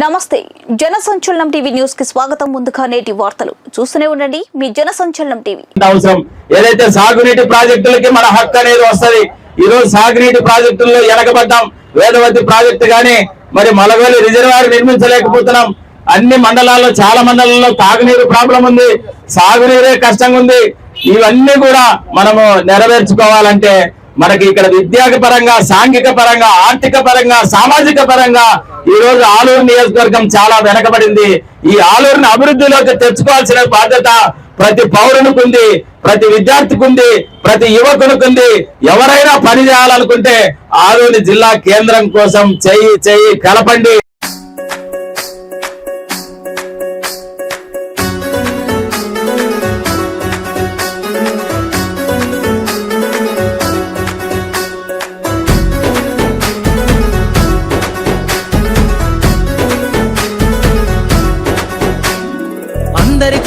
నమస్తే జనసంచలనం టీవీ న్యూస్కి స్వాగతం. ముందుగా నేటి వార్తలు. చూస్తూనే ఉండండి మీ జనసంచలనం టీవీ. అవసరం ఏదైతే సాగునీటి ప్రాజెక్టులకి మన హక్కు అనేది వస్తుంది ఈ రోజు సాగునీటి ప్రాజెక్టుల్లో ఎనకబడ్డాం. వేదవతి ప్రాజెక్టు గాని మరి మలగోలి రిజర్వాయర్ నిర్మించలేకపోతున్నాం. అన్ని మండలాల్లో చాలా మండలాల్లో తాగునీరు ప్రాబ్లం ఉంది సాగునీరే కష్టంగా ఉంది ఇవన్నీ కూడా మనము నెరవేర్చుకోవాలంటే మనకి ఇక్కడ విద్యాక పరంగా సాంఘిక పరంగా ఆర్థిక పరంగా సామాజిక పరంగా ఈ రోజు ఆలూరు నియోజకవర్గం చాలా వెనకబడింది. ఈ ఆలూరుని అభివృద్ధిలోకి తెచ్చుకోవాల్సిన బాధ్యత ప్రతి పౌరునికి ఉంది ప్రతి విద్యార్థికి ఉంది ప్రతి యువకునికి ఉంది ఎవరైనా పని చేయాలనుకుంటే ఆలూరు జిల్లా కేంద్రం కోసం చెయ్యి చెయ్యి కలపండి.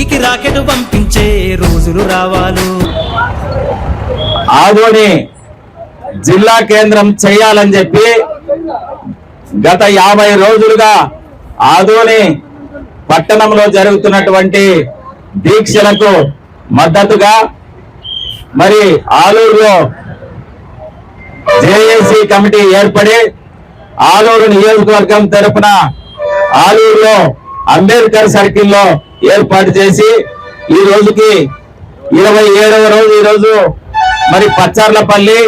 నింగికి రాకెట్ పంపించే రోజులు రావాలు. ఆదోని జిల్లా కేంద్రం చేయాలని చెప్పి గత యాభై రోజులుగా ఆదోని పట్టణంలో జరుగుతున్నటువంటి దీక్షలకు మద్దతుగా మరి ఆలూరులో జేఏసీ కమిటీ ఏర్పడి ఆలూరు నియోజకవర్గం తరపున ఆలూరులో అంబేద్కర్ సర్కిల్లో ఏర్పాటు చేసి ఈ రోజుకి ఇరవై ఏడవ రోజు ఈ రోజు మరి పచ్చార్లపల్లి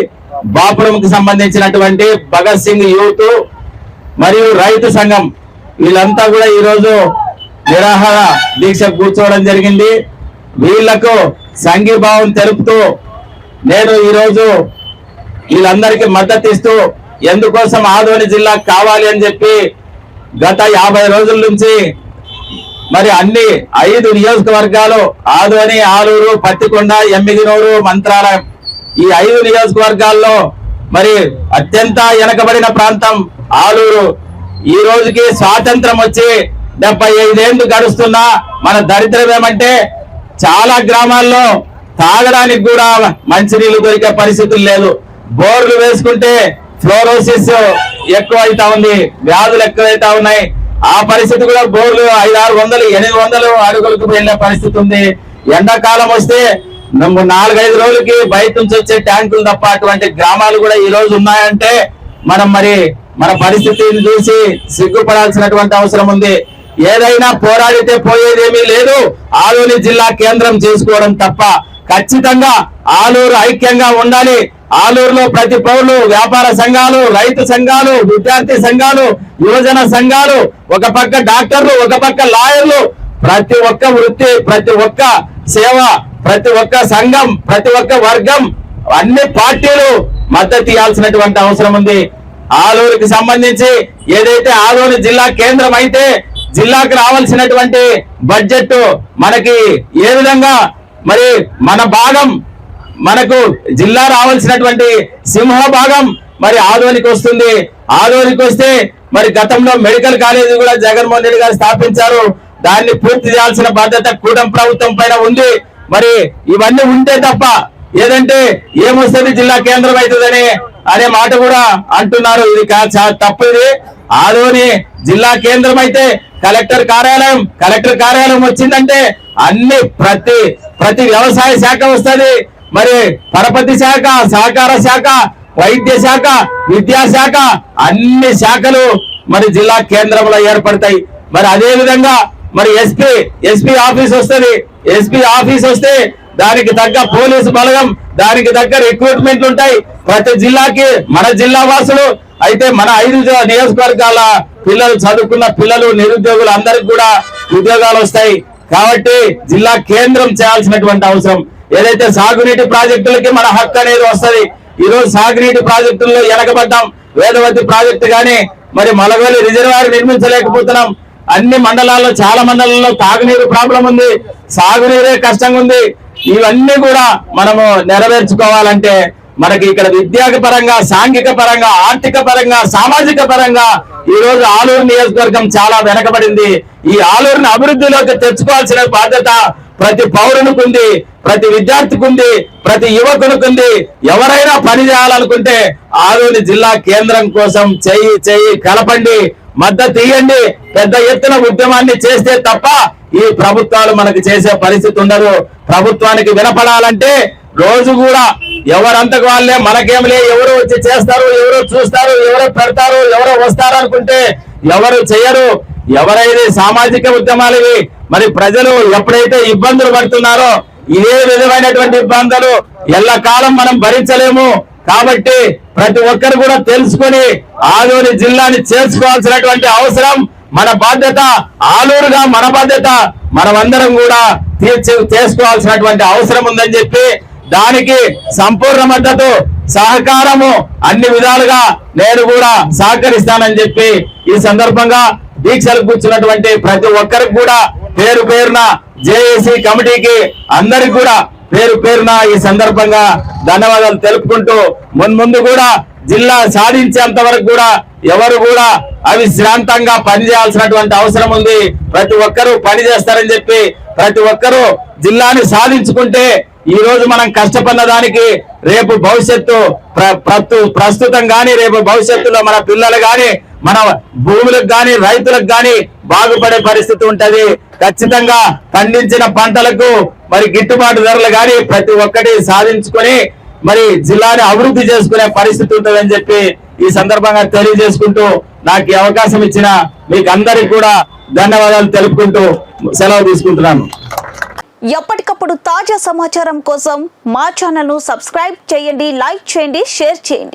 బాపురంకి సంబంధించినటువంటి భగత్ సింగ్ యూత్ మరియు రైతు సంఘం వీళ్ళంతా కూడా ఈ రోజు నిరాహార దీక్ష కూర్చోవడం జరిగింది. వీళ్ళకు సంఘీభావం తెలుపుతూ నేను ఈ రోజు వీళ్ళందరికీ మద్దతు ఇస్తూ ఎందుకోసం ఆదోని జిల్లా కావాలి అని చెప్పి గత యాభై రోజుల నుంచి మరి అన్ని ఐదు నియోజకవర్గాలు ఆదోని ఆలూరు పత్తికొండ ఎమ్మిగినోడు మంత్రాలయం. ఈ ఐదు నియోజకవర్గాల్లో మరి అత్యంత వెనకబడిన ప్రాంతం ఆలూరు. ఈ రోజుకి స్వాతంత్రం వచ్చి డెబ్బై ఐదేళ్ళు గడుస్తున్నా మన దరిద్రం ఏమంటే చాలా గ్రామాల్లో తాగడానికి కూడా మంచినీళ్ళు దొరికే పరిస్థితులు లేదు. బోర్లు వేసుకుంటే ఫ్లోరోసిస్ ఎక్కువ అవుతా ఉంది వ్యాధులు ఎక్కువైతా ఉన్నాయి. ఆ పరిస్థితి కూడా బోర్లు ఐదు ఆరు వందలు ఎనిమిది వందలు అడుగులకు వెళ్ళే పరిస్థితి ఉంది. ఎండాకాలం వస్తే నాలుగైదు రోజులకి బయట నుంచి వచ్చే ట్యాంకులు తప్ప అటువంటి గ్రామాలు కూడా ఈ రోజు ఉన్నాయంటే మనం మరి మన పరిస్థితిని చూసి సిగ్గుపడాల్సినటువంటి అవసరం ఉంది. ఏదైనా పోరాడితే పోయేదేమీ లేదు. ఆలూరు జిల్లా కేంద్రం చేసుకోవడం తప్ప ఖచ్చితంగా ఆలూరు ఐక్యంగా ఉండాలి. ఆలూరులో ప్రతి పౌరులు వ్యాపార సంఘాలు రైతు సంఘాలు విద్యార్థి సంఘాలు యువజన సంఘాలు ఒక పక్క డాక్టర్లు ఒక పక్క లాయర్లు ప్రతి ఒక్క వృత్తి ప్రతి ఒక్క సేవ ప్రతి ఒక్క సంఘం ప్రతి ఒక్క వర్గం అన్ని పార్టీలు మద్దతు ఇవ్వాల్సినటువంటి అవసరం ఉంది. ఆలూరుకి సంబంధించి ఏదైతే ఆలూరు జిల్లా కేంద్రం అయితే జిల్లాకు రావాల్సినటువంటి బడ్జెట్ మనకి ఏ విధంగా మరి మన భాగం మనకు జిల్లా రావాల్సినటువంటి సింహ భాగం మరి ఆదోనికి వస్తుంది. ఆదోనికి వస్తే మరి గతంలో మెడికల్ కాలేజీ కూడా జగన్మోహన్ రెడ్డి గారు స్థాపించారు. దాన్ని పూర్తి చేయాల్సిన బాధ్యత కూటమి ప్రభుత్వం పైన ఉంది. మరి ఇవన్నీ ఉంటే తప్ప ఏదంటే ఏమొస్తుంది జిల్లా కేంద్రం అవుతుందని అనే మాట కూడా అంటున్నారు. ఇది కా- తప్పు ఇది. ఆదోని జిల్లా కేంద్రం అయితే కలెక్టర్ కార్యాలయం కలెక్టర్ కార్యాలయం వచ్చిందంటే అన్ని ప్రతి ప్రతి వ్యవసాయ శాఖ వస్తది. మరి పరపతి శాఖ సహకార శాఖ వైద్య శాఖ విద్యాశాఖ అన్ని శాఖలు మరి జిల్లా కేంద్రంలో ఏర్పడతాయి. మరి అదే విధంగా మరి ఎస్పీ ఎస్పీ ఆఫీస్ వస్తుంది. ఎస్పీ ఆఫీస్ వస్తే దానికి తగ్గ పోలీసు బలగం దానికి తగ్గ రిక్రూట్మెంట్లు ఉంటాయి. ప్రతి జిల్లాకి మన జిల్లా వాసులు అయితే మన ఐదు నియోజకవర్గాల పిల్లలు చదువుకున్న పిల్లలు నిరుద్యోగులు అందరికి కూడా ఉద్యోగాలు వస్తాయి. కాబట్టి జిల్లా కేంద్రం చేయాల్సినటువంటి అవసరం. ఏదైతే సాగునీటి ప్రాజెక్టులకి మన హక్కు అనేది వస్తది ఈ రోజు సాగునీటి ప్రాజెక్టుల్లో వెనకబడ్డాం వేదవతి ప్రాజెక్టు కానీ మరి మలగోలి రిజర్వాయర్ నిర్మించలేకపోతున్నాం. అన్ని మండలాల్లో చాలా మండలాల్లో తాగునీరు ప్రాబ్లం ఉంది సాగునీరే కష్టంగా ఉంది. ఇవన్నీ కూడా మనము నెరవేర్చుకోవాలంటే మనకి ఇక్కడ విద్యాక పరంగా సాంఘిక పరంగా ఆర్థిక పరంగా సామాజిక పరంగా ఈ రోజు ఆలూరు నియోజకవర్గం చాలా వెనకబడింది. ఈ ఆలూరుని అభివృద్ధిలోకి తెచ్చుకోవాల్సిన బాధ్యత ప్రతి పౌరునికి ఉంది ప్రతి విద్యార్థికి ఉంది ప్రతి యువకునికి ఉంది ఎవరైనా పని చేయాలనుకుంటే ఆలూరు జిల్లా కేంద్రం కోసం చెయ్యి చెయ్యి కలపండి మద్దతు ఇవ్వండి పెద్ద ఎత్తున ఉద్యమాన్ని చేస్తే తప్ప ఈ ప్రభుత్వాలు మనకు చేసే పరిస్థితి ఉండదు. ప్రభుత్వానికి వినపడాలంటే రోజు కూడా ఎవరంతకు వాళ్ళే మనకేమిలే ఎవరు వచ్చి చేస్తారు ఎవరు చూస్తారు ఎవరు పెడతారు ఎవరు వస్తారు అనుకుంటే ఎవరు చేయరు. ఎవరైతే సామాజిక ఉద్యమాలు ఇవి మరి ప్రజలు ఎప్పుడైతే ఇబ్బందులు పడుతున్నారో ఇదే విధమైనటువంటి ఇబ్బందులు ఎల్లకాలం మనం భరించలేము. కాబట్టి ప్రతి ఒక్కరు కూడా తెలుసుకొని ఆలూరు జిల్లాని చేర్చుకోవాల్సినటువంటి అవసరం మన బాధ్యత ఆలూరుగా మన బాధ్యత మనమందరం కూడా తీర్చి చేసుకోవాల్సినటువంటి అవసరం ఉందని చెప్పి దానికి సంపూర్ణ మద్దతు సహకారము అన్ని విధాలుగా నేను కూడా సహకరిస్తానని చెప్పి ఈ సందర్భంగా దీక్షలు కూర్చున్నటువంటి ప్రతి ఒక్కరికి కూడా పేరు పేరున జేఏసీ కమిటీకి అందరికి కూడా పేరు పేరున ఈ సందర్భంగా ధన్యవాదాలు తెలుపుకుంటూ మున్ముందు కూడా జిల్లా సాధించేంత వరకు కూడా ఎవరు కూడా అవిశ్రాంతంగా పనిచేయాల్సినటువంటి అవసరం ఉంది. ప్రతి ఒక్కరూ పని చేస్తారని చెప్పి ప్రతి ఒక్కరూ జిల్లాని సాధించుకుంటే ఈ రోజు మనం కష్టపడిన దానికి రేపు భవిష్యత్తు ప్ర- ప్రస్తు- ప్రస్తుతం గాని రేపు భవిష్యత్తులో మన పిల్లలు గాని మన భూములకు గాని రైతులకు గాని బాగుపడే పరిస్థితి ఉంటది. ఖచ్చితంగా పండించిన పంటలకు మరి గిట్టుబాటు ధరలు గాని ప్రతి ఒక్కటి సాధించుకొని మరి జిల్లాని అభివృద్ధి చేసుకునే పరిస్థితి ఉంటుందని చెప్పి ఈ సందర్భంగా తెలియజేసుకుంటూ నాకు ఈ అవకాశం ఇచ్చిన మీకు అందరికి కూడా ధన్యవాదాలు తెలుపుకుంటూ సెలవు తీసుకుంటున్నాను. ఎప్పటికప్పుడు తాజా సమాచారం కోసం మా ఛానల్ను సబ్స్క్రైబ్ చేయండి లైక్ చేయండి షేర్ చేయండి.